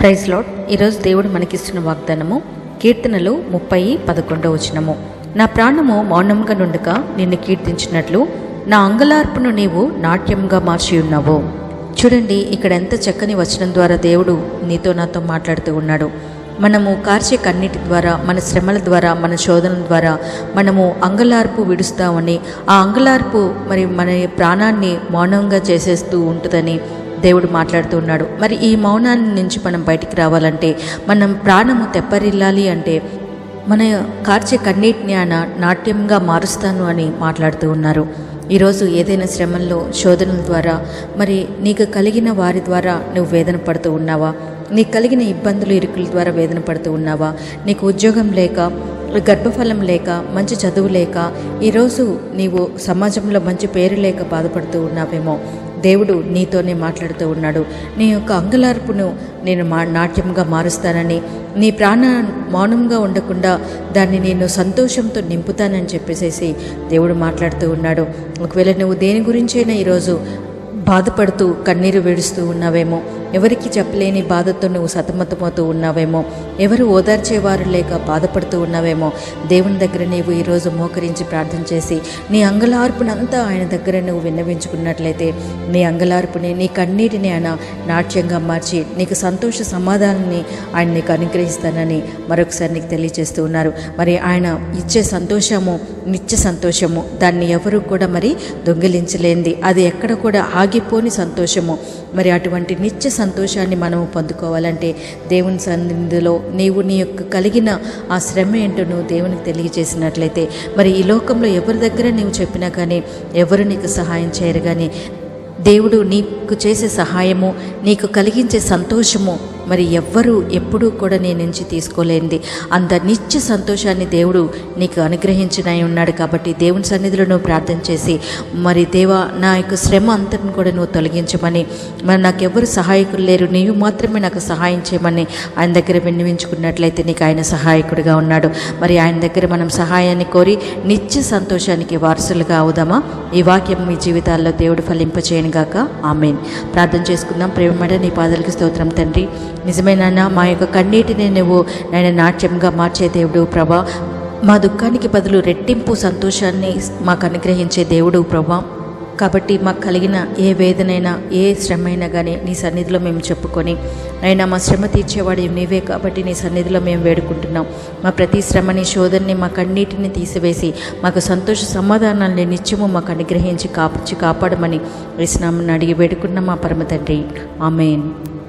Praise lord ఈరోజు దేవుడు మనకిస్తున్న వాగ్దానము కీర్తనలు ముప్పై పదకొండవ వచనము. నా ప్రాణము మౌనంగా నుండక నిన్ను కీర్తించినట్లు నా అంగలార్పును నీవు నాట్యంగా మార్చి ఉన్నావు. చూడండి ఇక్కడ ఎంత చక్కని వచనం ద్వారా దేవుడు నీతో నాతో మాట్లాడుతూ ఉన్నాడు. మనము కార్చే కన్నిటి ద్వారా మన శ్రమల ద్వారా మన శోధనల ద్వారా మనము అంగలార్పు విడుస్తామని ఆ అంగలార్పు మరి మన ప్రాణాన్ని మౌనంగా చేసేస్తూ ఉంటుందని దేవుడు మాట్లాడుతూ ఉన్నాడు. మరి ఈ మౌనాన్ని నుంచి మనం బయటికి రావాలంటే మనం ప్రాణము తెప్పరిల్లాలి అంటే మన కార్చే కన్నీటిని ఆయన నాట్యంగా మారుస్తాను అని మాట్లాడుతూ ఉన్నారు. ఈరోజు ఏదైనా శ్రమంలో శోధనల ద్వారా మరి నీకు కలిగిన వారి ద్వారా నువ్వు వేదన పడుతూ ఉన్నావా? నీకు కలిగిన ఇబ్బందులు ఇరుకుల ద్వారా వేదన పడుతూ ఉన్నావా? నీకు ఉద్యోగం లేక గర్భఫలం లేక మంచి చదువు లేక ఈరోజు నీవు సమాజంలో మంచి పేరు లేక బాధపడుతూ ఉన్నావేమో? దేవుడు నీతోనే మాట్లాడుతూ ఉన్నాడు. నీ యొక్క అంగలార్పును నేను మా నాట్యంగా మారుస్తానని నీ ప్రాణ మౌనంగా ఉండకుండా దాన్ని నేను సంతోషంతో నింపుతానని చెప్పేసేసి దేవుడు మాట్లాడుతూ ఉన్నాడు. ఒకవేళ నువ్వు దేని గురించైనా ఈరోజు బాధపడుతూ కన్నీరు విడుస్తూ ఉన్నావేమో ఎవరికి చెప్పలేని బాధతో నువ్వు సతమతమవుతూ ఉన్నావేమో? ఎవరు ఓదార్చేవారు లేక బాధపడుతూ ఉన్నావేమో? దేవుని దగ్గర నీవు ఈరోజు మోకరించి ప్రార్థన చేసి నీ అంగలార్పునంతా ఆయన దగ్గర నువ్వు విన్నవించుకున్నట్లయితే నీ అంగలార్పుని నీ కన్నీటిని ఆయన నాట్యంగా మార్చి నీకు సంతోష సమాధానాన్ని ఆయన నీకు అనుగ్రహిస్తానని మరొకసారి నీకు తెలియజేస్తూ ఉన్నారు. మరి ఆయన ఇచ్చే సంతోషము నిత్య సంతోషము దాన్ని ఎవరు కూడా మరి దొంగిలించలేంది అది ఎక్కడ కూడా ఆగిపోని సంతోషము. మరి అటువంటి నిత్య సంతోషాన్ని మనము పొందుకోవాలంటే దేవుని సన్నిధిలో నీవు నీ యొక్క కలిగిన ఆ శ్రమ ఏంటో నువ్వు దేవునికి తెలియజేసినట్లయితే మరి ఈ లోకంలో ఎవరి దగ్గర నీవు చెప్పినా కానీ ఎవరు నీకు సహాయం చేయరు కానీ దేవుడు నీకు చేసే సహాయము నీకు కలిగించే సంతోషము మరి ఎవ్వరూ ఎప్పుడూ కూడా నీ నుంచి తీసుకోలేనిది. అంత నిత్య సంతోషాన్ని దేవుడు నీకు అనుగ్రహించినై ఉన్నాడు కాబట్టి దేవుని సన్నిధిలో నువ్వు ప్రార్థన చేసి మరి దేవా నా యొక్క శ్రమ అంతటిని కూడా నువ్వు తొలగించమని మరి నాకు సహాయకులు లేరు నీవు మాత్రమే నాకు సహాయం చేయమని ఆయన దగ్గర విన్నవించుకున్నట్లయితే నీకు ఆయన సహాయకుడిగా ఉన్నాడు. మరి ఆయన దగ్గర మనం సహాయాన్ని కోరి నిత్య సంతోషానికి వారసులుగా అవుదామా? ఈ వాక్యం మీ జీవితాల్లో దేవుడు ఫలింపచేయనుగాక. ఆమెన్. ప్రార్థన చేసుకుందాం. ప్రేమడ నీ పాదలకి స్తోత్రం తండ్రి. నిజమేనా మా యొక్క కన్నీటిని నువ్వు నేను నాట్యంగా మార్చే దేవుడు ప్రభా. మా దుఃఖానికి బదులు రెట్టింపు సంతోషాన్ని మాకు అనుగ్రహించే దేవుడు ప్రభా. కాబట్టి మాకు కలిగిన ఏ వేదనైనా ఏ శ్రమ అయినా కానీ నీ సన్నిధిలో మేము చెప్పుకొని అయినా మా శ్రమ తీర్చేవాడు నీవే కాబట్టి నీ సన్నిధిలో మేము వేడుకుంటున్నాం. మా ప్రతి శ్రమని శోధనని మా కన్నీటిని తీసివేసి మాకు సంతోష సమాధానాన్ని నిత్యము మాకు అనుగ్రహించి కాపుచి కాపాడమని వేసినామని అడిగి వేడుకున్న మా పరమ తండ్రి. ఆమెన్.